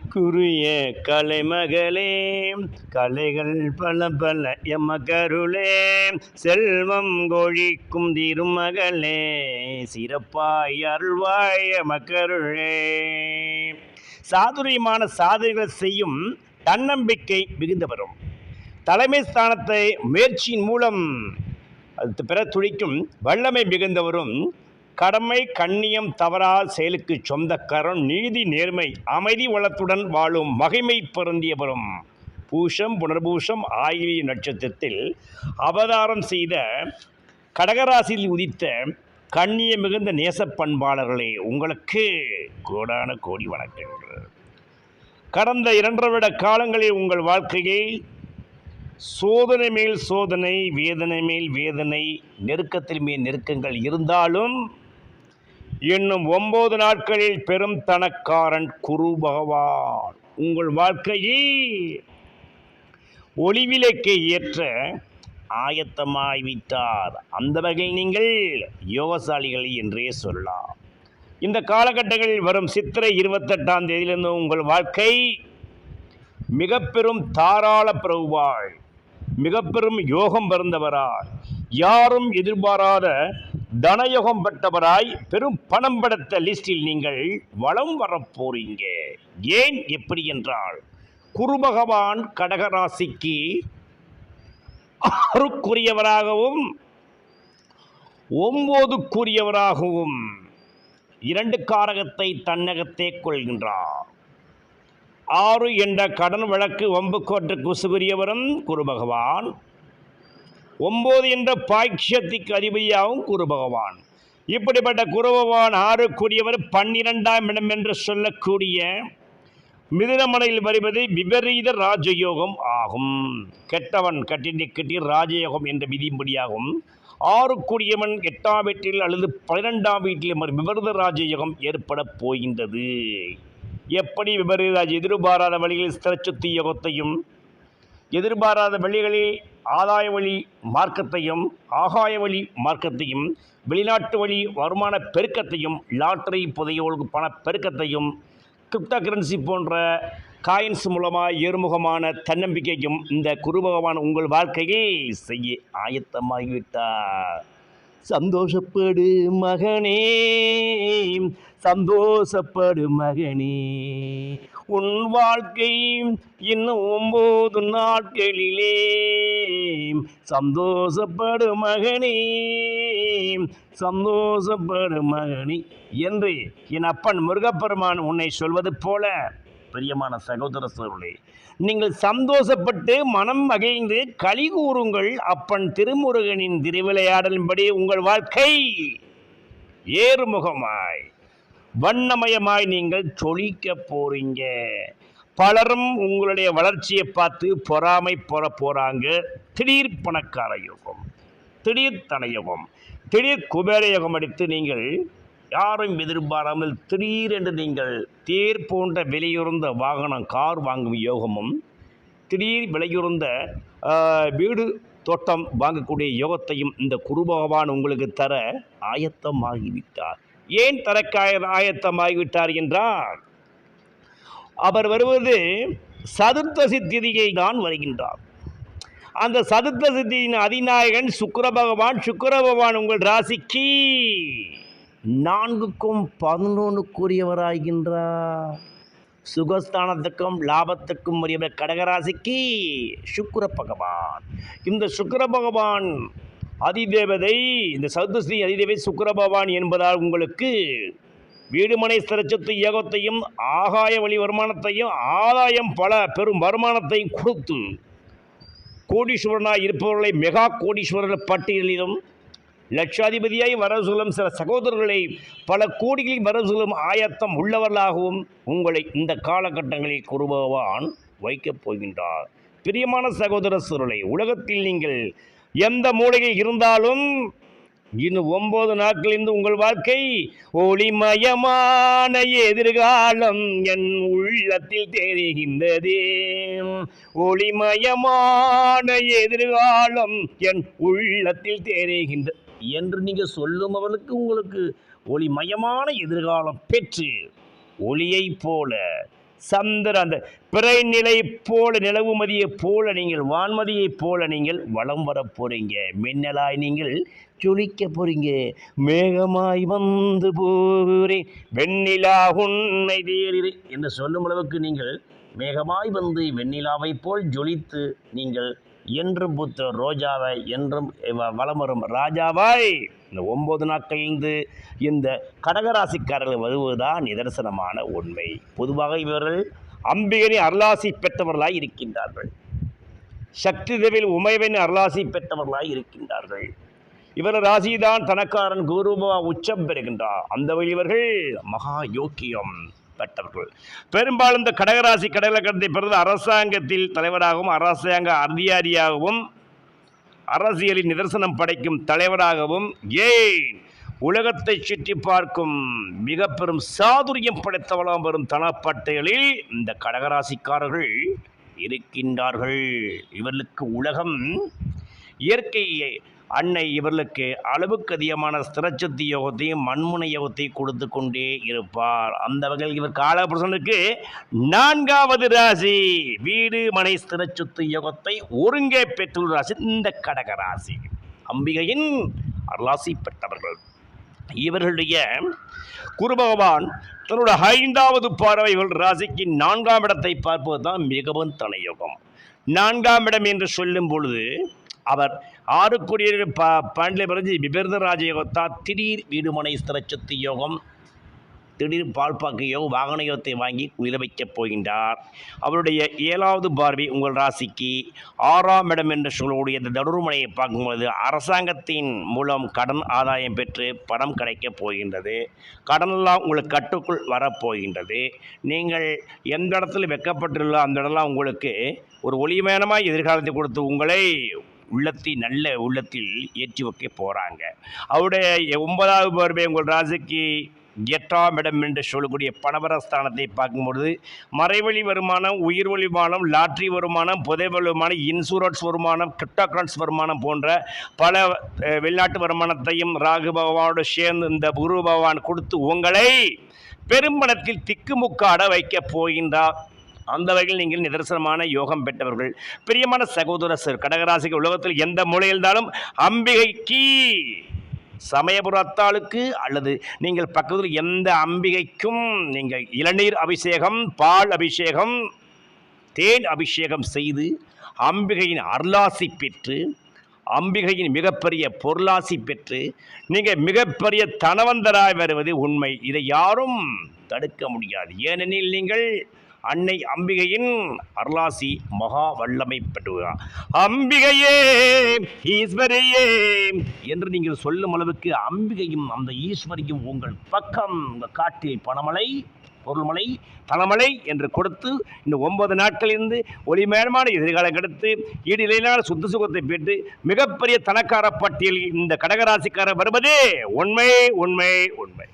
கலைக்குரிய கலைமகளே கலைகள் பல பல எமகருளே செல்வம் கொழிக்கும் திருமகளே சிறப்பாய் அருள்வாய் எமகருளே. சாதுரியமான சாதனைகள் செய்யும் தன்னம்பிக்கை மிகுந்தவரும். தலைமை ஸ்தானத்தை முயற்சியின் மூலம் அது பெற துடிக்கும் வல்லமை மிகுந்தவரும். கடமை கண்ணியம் தவறா செயலுக்கு சொந்தக்காரன் நீதி நேர்மை அமைதி வளத்துடன் வாழும் மகிமை பொருந்தியவரும். பூஷம் புனர்பூஷம் ஆகிய நட்சத்திரத்தில் அவதாரம் செய்த கடகராசியில் உதித்த கண்ணிய மிகுந்த நேச பண்பாளர்களே உங்களுக்கு கோடான கோடி வணக்கங்கள். கடந்த இரண்டரை விட காலங்களில் உங்கள் வாழ்க்கையை சோதனை மேல் சோதனை வேதனை மேல் வேதனை நெருக்கத்தில் மேல் நெருக்கங்கள் இருந்தாலும் இன்னும் ஒன்பது நாட்களில் பெரும் தனக்காரன் குரு பகவான் உங்கள் வாழ்க்கையை ஒளிவிலைக்கு ஏற்ற ஆயத்தமாய்விட்டார் அந்த வகையில் நீங்கள் யோகசாலிகள் என்றே சொல்லலாம். இந்த காலகட்டங்களில் வரும் சித்திரை இருபத்தெட்டாம் தேதியிலிருந்து உங்கள் வாழ்க்கை மிக பெரும் தாராள பிரபுவாய் மிக பெரும் யோகம் பிறந்தவராய் யாரும் எதிர்பாராத தனயோகம் பெற்றவராய் பெரும் பணம் படைத்த லிஸ்டில் நீங்கள் வளம் வரப்போறீங்க ஏன் எப்படி என்றால் குரு பகவான் கடகராசிக்கு ஆறுக்குரியவராகவும் ஒம்போதுக்குரியவராகவும் இரண்டு காரகத்தை தன்னகத்தே கொள்கின்றார். ஆறு என்ற கடன் வழக்கு வம்புக்கோட்டு குசுகுரியவரும் குரு பகவான் ஒம்பது என்ற பாய்ச்சியத்திற்கு அதிபதியாகவும் குரு பகவான் இப்படிப்பட்ட குரு பகவான் ஆறுக்குரியவர் பன்னிரெண்டாம் இடம் என்று சொல்லக்கூடிய மிதுனமனையில் வருவது விபரீத ராஜயோகம் ஆகும். கெட்டவன் கட்டினை கட்டி ராஜயோகம் என்ற விதிப்படியாகும் ஆறு கூடியவன் எட்டாம் வீட்டில் அல்லது பன்னிரெண்டாம் வீட்டில் விபரீத ராஜயோகம் ஏற்பட போகின்றது. எப்படி விபரீத எதிர்பாராத வழியில் ஸ்திரச்சுத்தி யோகத்தையும் எதிர்பாராத வழிகளில் ஆதாய வழி மார்க்கத்தையும் ஆகாய வழி மார்க்கத்தையும் வெளிநாட்டு வழி வருமான பெருக்கத்தையும் லாட்டரி புதையோளுக்கு பண பெருக்கத்தையும் கிரிப்டோ கரன்சி போன்ற காயின்ஸ் மூலமாக ஏறுமுகமான தன்னம்பிக்கையும் இந்த குரு பகவான் உங்கள் வாழ்க்கையை செய்ய ஆயத்தமாகிவிட்டார். சந்தோஷப்படு மகனே சந்தோஷப்படு மகனே. உன் வாழ்க்கை இன்னும் ஒம்பது நாட்களிலே சந்தோஷப்படு மகனே சந்தோஷப்படு மகனே என்று என் அப்பன் முருகப்பெருமான் உன்னை சொல்வது போல பிரியமான சகோதர சோழே நீங்கள் சந்தோஷப்பட்டு மனம் மகிழ்ந்து களி கூறுங்கள் அப்பன் திருமுருகனின் திருவிளையாடலின்படி உங்கள் வாழ்க்கை ஏறுமுகமாய். வண்ணமயமாய் நீங்கள் சொலிக்க போறீங்க. பலரும் உங்களுடைய வளர்ச்சியை பார்த்து பொறாமை போற போறாங்க. திடீர் பணக்கார யோகம் திடீர் தனயோகம் திடீர் குபேர யோகம் அடித்து நீங்கள் யாரும் எதிர்பாராமல் திடீரென்று நீங்கள் தேர் போன்ற விலையுறந்த வாகனம் கார் வாங்கும் யோகமும் திடீர் விலையுறந்த வீடு தோட்டம் வாங்கக்கூடிய யோகத்தையும் இந்த குரு பகவான் உங்களுக்கு தர ஆயத்தமாகிவிட்டார். ஏன் தரக்காய ஆயத்தமாகிவிட்டார் என்றால் அவர் வருவது சதுர்த்தசி திதியை தான் வருகின்றார். அந்த சதுர்த்த சித்தியின் அதிநாயகன் சுக்கர பகவான் சுக்கர பகவான் உங்கள் ராசிக்கு. நான்குக்கும் பதினொன்றுக்குரியவராகின்றார். சுகஸ்தானத்துக்கும் லாபத்துக்கும் உரியவர் கடகராசிக்கு சுக்கர பகவான். இந்த சுக்கர பகவான் அதிதேவதை இந்த சதுஸ்ரீ அதிதேவை சுக்கர பகவான் என்பதால் உங்களுக்கு வீடுமனை சிறச்சத்து ஏகத்தையும் ஆகாய வழி வருமானத்தையும் ஆதாயம் பல பெரும் வருமானத்தையும் கொடுத்து கோடீஸ்வரனாக இருப்பவர்களை மெகா கோடீஸ்வரர் பட்டியலிலும் லட்சாதிபதியாய் வர சில சகோதரர்களை பல கோடிகளில் வர ஆயத்தம் உள்ளவர்களாகவும் உங்களை இந்த காலகட்டங்களில் குருபகவான் வைக்கப் போகின்றார். பிரியமான சகோதர சுருளை உலகத்தில் நீங்கள் எந்த மூலையில் இருந்தாலும் இன்னும் ஒன்பது நாட்களிலிருந்து உங்கள் வாழ்க்கை ஒளிமயமான எதிர்காலம் என் உள்ளத்தில் தெரிகின்றதே. ஒளிமயமான எதிர்காலம் என் உள்ளத்தில் தெரிகின்ற என்று நீங்கள் சொல்லும் அவளுக்கு உங்களுக்கு ஒளிமயமான எதிர்காலம் பெற்று ஒளியைப் போல சந்திர அந்த பிறை நிலை போல நிலவுமதியை போல நீங்கள் வான்மதியைப் போல நீங்கள் வளம் வர போறீங்க. மின்னலாய் நீங்கள் ஜொலிக்க போறீங்க. மேகமாய் வந்து போகிறேன் வெண்ணிலா உன்னை தேறிரு என்று சொல்லும் அளவுக்கு நீங்கள் மேகமாய் வந்து வெண்ணிலாவைப் போல் ஜொலித்து நீங்கள் என்றும் பூத்த ரோஜாவை என்றும் வளம் வரும் ராஜாவாய். இந்த ஒன்பது நாட்களிலிருந்து இந்த கடகராசிக்காரர்கள் வருவதுதான் நிதர்சனமான உண்மை. பொதுவாக இவர்கள் அம்பிகனி அருளாசி பெற்றவர்களாய் இருக்கின்றார்கள். சக்தி தேவில் உமைவன் அருளாசி பெற்றவர்களாய் இருக்கின்றார்கள். இவர் ராசிதான் தனக்காரன் குருபா உச்சம் பெறுகின்றார். அந்த வழி இவர்கள் மகா யோக்கியம். பெற்றவர்கள் பெரும்பாலும் இந்த கடகராசி கடகலக்கணத்தை பிறகு அரசாங்கத்தில் தலைவராகவும் அரசாங்க அதிகாரியாகவும் அரசியலில் நிதர்சனம் படைக்கும் தலைவராகவும் ஏன் உலகத்தை சுற்றி பார்க்கும் மிக பெரும் சாதுரியம் படைத்தவளாம் வரும் தனப்பட்டைகளில் இந்த கடகராசிக்காரர்கள் இருக்கின்றார்கள். இவர்களுக்கு உலகம் இயற்கையை அன்னை இவர்களுக்கு அளவுக்கு அதிகமான ஸ்திரச்சக்தி யோகத்தையும் மண்முனை யோகத்தையும் கொடுத்து கொண்டே இருப்பார். அந்த வகையில் இவர் காலபுருஷனுக்கு நான்காவது ராசி. வீடு மனை ஸ்திரச்சத்து யோகத்தை ஒருங்கே பெற்றுள்ள ராசி இந்த கடக ராசி. அம்பிகையின் அருளாசி பெற்றவர்கள். இவர்களுடைய குருபகவான் தன்னுடைய தன்னோட ஐந்தாவது பார்வை இவர்கள் ராசிக்கு நான்காம் இடத்தை பார்ப்பது தான் மிகவும் தலையோகம் நான்காம் இடம் என்று சொல்லும் பொழுது அவர் ஆறுக்குரிய ப பாண்டிய பிறகு விபரீத ராஜயோகத்தா திடீர் வீடுமனை ஸ்திரச்சத்து யோகம் திடீர் பால்பாக்கு யோகம் வாகன யோகத்தை வாங்கி உயிர வைக்கப் போகின்றார். அவருடைய ஏழாவது பார்வை உங்கள் ராசிக்கு ஆறாம் இடம் என்று சொல்லக்கூடிய இந்த தடுருமனையை பார்க்கும்போது அரசாங்கத்தின் மூலம் கடன் ஆதாயம் பெற்று பணம் கிடைக்கப் போகின்றது. கடனெல்லாம் உங்களுக்கு கட்டுக்குள் வரப்போகின்றது நீங்கள் எந்த இடத்துல வெக்கப்பட்டுள்ளோ அந்த இடம்லாம் உங்களுக்கு ஒரு ஒளிமயனமாக எதிர்காலத்தை கொடுத்து உங்களை உள்ளத்தை நல்ல உள்ளத்தில் ஏற்றி வைக்க போகிறாங்க அவருடைய ஒன்பதாவது பார்வை உங்கள் ராசிக்கு எட்டாம் இடம் என்று சொல்லக்கூடிய பணவரஸ்தானத்தை பார்க்கும்பொழுது மறைவழி வருமானம் உயிர் வழி வருமானம் லாட்ரி வருமானம் புதை வருமானம் இன்சூரன்ஸ் வருமானம் கிரிப்டோகரன்ஸ் வருமானம் போன்ற பல வெளிநாட்டு வருமானத்தையும் ராகு பகவானோடு சேர்ந்து இந்த குரு பகவான் கொடுத்து உங்களை பெரும்பணத்தில் திக்குமுக்காட வைக்கப் போகின்றார். அந்த வகையில் நீங்கள் நிதர்சனமான யோகம் பெற்றவர்கள். பிரியமான சகோதர சார் கடகராசிக்கு உலகத்தில் எந்த மூலையில் இருந்தாலும் அம்பிகைக்கு சமயபுரத்தாளுக்கு அல்லது நீங்கள் பக்கத்தில் எந்த அம்பிகைக்கும் நீங்கள் இளநீர் அபிஷேகம் பால் அபிஷேகம் தேன் அபிஷேகம் செய்து அம்பிகையின் அருளாசி பெற்று அம்பிகையின் மிகப்பெரிய பொருளாசி பெற்று நீங்கள் மிகப்பெரிய தனவந்தராய் வருவது உண்மை. இதை யாரும் தடுக்க முடியாது. ஏனெனில் நீங்கள் அன்னை அம்பிகையின் அருளாசி மகா வல்லமை பெற்றுகிறார் அம்பிகையே ஈஸ்வரியே என்று நீங்கள் சொல்லும் அளவுக்கு அம்பிகையும் அந்த ஈஸ்வரியும் உங்கள் பக்கம் உங்கள் காட்டில் பணமலை பொருள்மலை தலமலை என்று கொடுத்து இந்த ஒன்பது நாட்களிலிருந்து ஒளிமேலமான எதிர்காலம் கெடுத்து ஈடிலையிலான சுத்த சுகத்தை பெற்று மிகப்பெரிய தனக்கார பட்டியலில் இந்த கடகராசிக்காரர் வருவதே உண்மை உண்மை உண்மை.